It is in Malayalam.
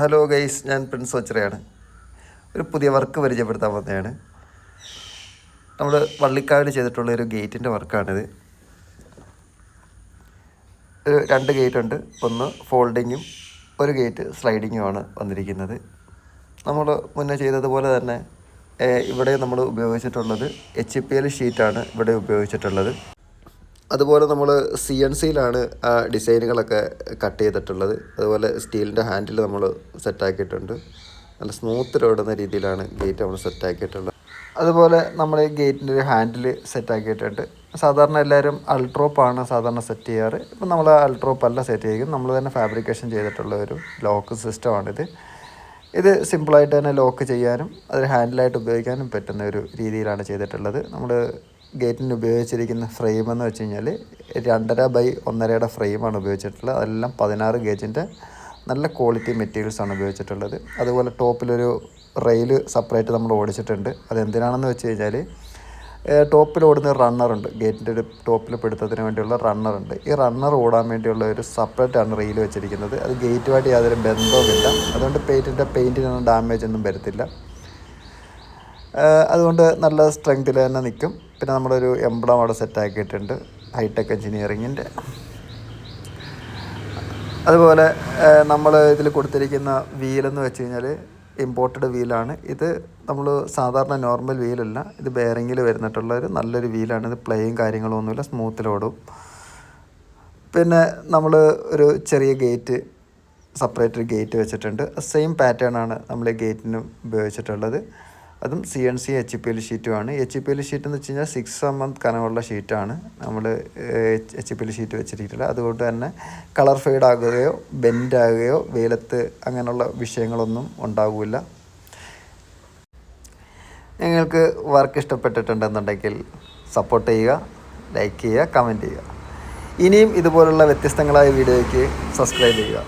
ഹലോ ഗൈസ് ഞാൻ പ്രിൻസ് ഒച്ചറയാണ് ഒരു പുതിയ വർക്ക് പരിചയപ്പെടുത്താൻ വന്നതാണ് നമ്മൾ വള്ളിക്കാവിൽ ചെയ്തിട്ടുള്ള ഒരു ഗേറ്റിന്റെ വർക്കാണിത് രണ്ട് ഗേറ്റ് ഉണ്ട്. ഒന്ന് ഫോൾഡിങ്ങും ഒരു ഗേറ്റ് സ്ലൈഡിങ്ങുമാണ് വന്നിരിക്കുന്നത്. നമ്മൾ മുന്നേ ചെയ്തതുപോലെ തന്നെ ഇവിടെ നമ്മൾ ഉപയോഗിച്ചിട്ടുള്ളത് എച്ച് പി എൽ ഷീറ്റാണ് ഇവിടെ ഉപയോഗിച്ചിട്ടുള്ളത്. അതുപോലെ നമ്മൾ സി എൻ സിയിലാണ് ആ ഡിസൈനുകളൊക്കെ കട്ട് ചെയ്തിട്ടുള്ളത്. അതുപോലെ സ്റ്റീലിന്റെ ഹാൻഡിൽ നമ്മൾ സെറ്റാക്കിയിട്ടുണ്ട്. നല്ല സ്മൂത്തിൽ ഓടുന്ന രീതിയിലാണ് ഗേറ്റ് നമ്മൾ സെറ്റാക്കിയിട്ടുള്ളത്. അതുപോലെ നമ്മൾ ഈ ഗേറ്റിന്റെ ഒരു ഹാൻഡിൽ സെറ്റാക്കിയിട്ടുണ്ട്. സാധാരണ എല്ലാവരും അൾട്രോപ്പാണ് സാധാരണ സെറ്റ് ചെയ്യാറ്. ഇപ്പം നമ്മൾ അൾട്രോപ്പ് അല്ല സെറ്റ് ചെയ്യും. നമ്മൾ തന്നെ ഫാബ്രിക്കേഷൻ ചെയ്തിട്ടുള്ള ഒരു ലോക്ക് സിസ്റ്റമാണിത്. ഇത് സിമ്പിളായിട്ട് തന്നെ ലോക്ക് ചെയ്യാനും അത് ഹാൻഡിലായിട്ട് ഉപയോഗിക്കാനും പറ്റുന്ന ഒരു രീതിയിലാണ് ചെയ്തിട്ടുള്ളത്. നമ്മൾ ഗേറ്റിന് ഉപയോഗിച്ചിരിക്കുന്ന ഫ്രെയിം എന്ന് വെച്ച് കഴിഞ്ഞാൽ രണ്ടര ബൈ ഒന്നരയുടെ ഫ്രെയിമാണ് ഉപയോഗിച്ചിട്ടുള്ളത്. അതെല്ലാം പതിനാറ് ഗേജിന്റെ നല്ല ക്വാളിറ്റി മെറ്റീരിയൽസാണ് ഉപയോഗിച്ചിട്ടുള്ളത്. അതുപോലെ ടോപ്പിലൊരു റെയിൽ സെപ്പറേറ്റ് നമ്മൾ ഓടിച്ചിട്ടുണ്ട്. അതെന്തിനാണെന്ന് വെച്ച് കഴിഞ്ഞാൽ ടോപ്പിൽ ഓടുന്ന റണ്ണറുണ്ട് ഗേറ്റിന്റെ ഒരു ടോപ്പിൽ പിടുത്തത്തിന് വേണ്ടിയുള്ള റണ്ണറുണ്ട് ഈ റണ്ണർ ഓടാൻ വേണ്ടിയുള്ള ഒരു സെപ്പറേറ്റ് ആണ് റെയിൽ വെച്ചിരിക്കുന്നത്. അത് ഗേറ്റുമായിട്ട് യാതൊരു ബന്ധവുമില്ല. അതുകൊണ്ട് പെയിന്റിന്റെ പെയിന്റിനൊന്നും ഡാമേജ് ഒന്നും വരത്തില്ല. അതുകൊണ്ട് നല്ല സ്ട്രെങ്തിൽ തന്നെ നിൽക്കും. പിന്നെ നമ്മളൊരു എംബ്ലം അവിടെ സെറ്റാക്കിയിട്ടുണ്ട് ഹൈടെക് എഞ്ചിനീയറിങ്ങിന്റെ. അതുപോലെ നമ്മൾ ഇതിൽ കൊടുത്തിരിക്കുന്ന വീലെന്ന് വെച്ച് കഴിഞ്ഞാൽ ഇമ്പോർട്ടഡ് വീലാണ്. ഇത് നമ്മൾ സാധാരണ നോർമൽ വീലല്ല ഇത് ബെയറിങ്ങിൽ വരുന്നിട്ടുള്ള ഒരു നല്ലൊരു വീലാണ്. ഇത് പ്ലേയും കാര്യങ്ങളും ഒന്നുമില്ല സ്മൂത്തിലോടും പിന്നെ നമ്മൾ ഒരു ചെറിയ ഗേറ്റ് സെപ്പറേറ്റ് ഗേറ്റ് വെച്ചിട്ടുണ്ട്. സെയിം പാറ്റേൺ ആണ് നമ്മൾ ഗേറ്റിന് ഉപയോഗിച്ചിട്ടുള്ളത്. അതും C N C H P L ഷീറ്റുമാണ് H P L sheet എന്ന് വെച്ച് കഴിഞ്ഞാൽ സിക്സ് എം എം കനമുള്ള ഷീറ്റാണ് നമ്മൾ എച്ച് പി എൽ ഷീറ്റ് വെച്ചിട്ടുള്ളത് അതുകൊണ്ട് തന്നെ കളർ ഫെയ്ഡ് ആകുകയോ ബെൻഡ് ആകുകയോ വെയിലത്ത് അങ്ങനെയുള്ള വിഷയങ്ങളൊന്നും ഉണ്ടാകില്ല നിങ്ങൾക്ക് വർക്ക് ഇഷ്ടപ്പെട്ടിട്ടുണ്ടെന്നുണ്ടെങ്കിൽ സപ്പോർട്ട് ചെയ്യുക ലൈക്ക് ചെയ്യുക കമന്റ് ചെയ്യുക. ഇനിയും ഇതുപോലുള്ള വ്യത്യസ്തങ്ങളായ വീഡിയോയ്ക്ക് സബ്സ്ക്രൈബ് ചെയ്യുക.